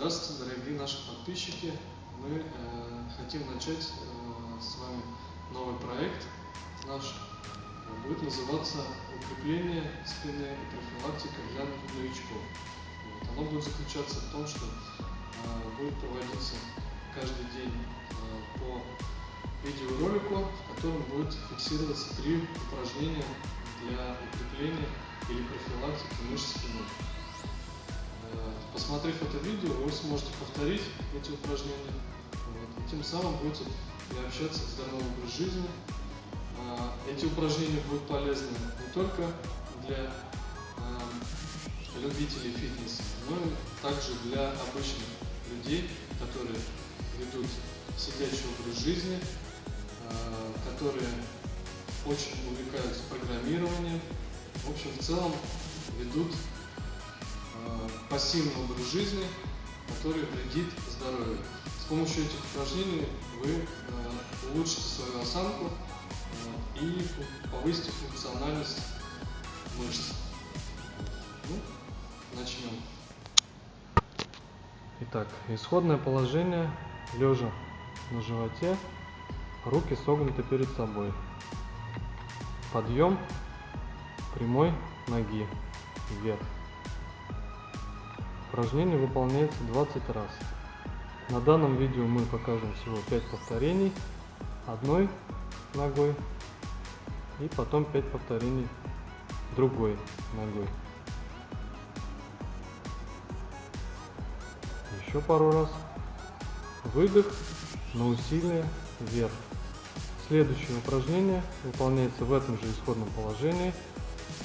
Здравствуйте, дорогие наши подписчики. Мы э, хотим начать э, с вами новый проект наш. Э, Будет называться «Укрепление спины и профилактика для новичков». Вот. Оно будет заключаться в том, что э, будет проводиться каждый день э, по видеоролику, в котором будет фиксироваться три упражнения для укрепления или профилактики мышц спины. Э, Посмотрев это видео, вы сможете повторить эти упражнения. Вот, и тем самым будете приобщаться к здоровому образу жизни. А, Эти упражнения будут полезны не только для а, любителей фитнеса, но и также для обычных людей, которые ведут сидячий образ жизни, которые очень увлекаются программированием. В общем, в целом ведут э, пассивный образ жизни, который вредит здоровью. С помощью этих упражнений вы э, улучшите свою осанку э, и повысите функциональность мышц. Ну, начнем. Итак, исходное положение лежа на животе, руки согнуты перед собой. Подъем прямой ноги вверх. Упражнение выполняется 20 раз. На данном видео мы покажем всего 5 повторений одной ногой и потом 5 повторений другой ногой. Еще пару раз. Выдох на усилие вверх. Следующее упражнение выполняется в этом же исходном положении.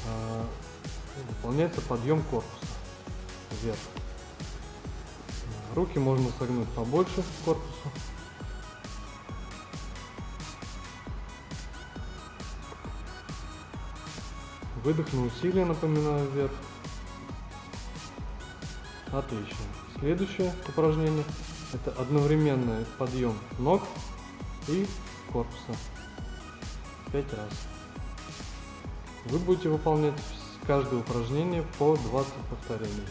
А, Выполняется подъем корпуса вверх. Руки можно согнуть побольше к корпусу. Выдох на усилие, напоминаю, вверх. Отлично. Следующее упражнение это одновременный подъем ног и корпуса. Пять раз. Вы будете выполнять каждое упражнение по 20 повторений.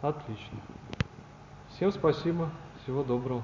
Отлично. Всем спасибо. Всего доброго.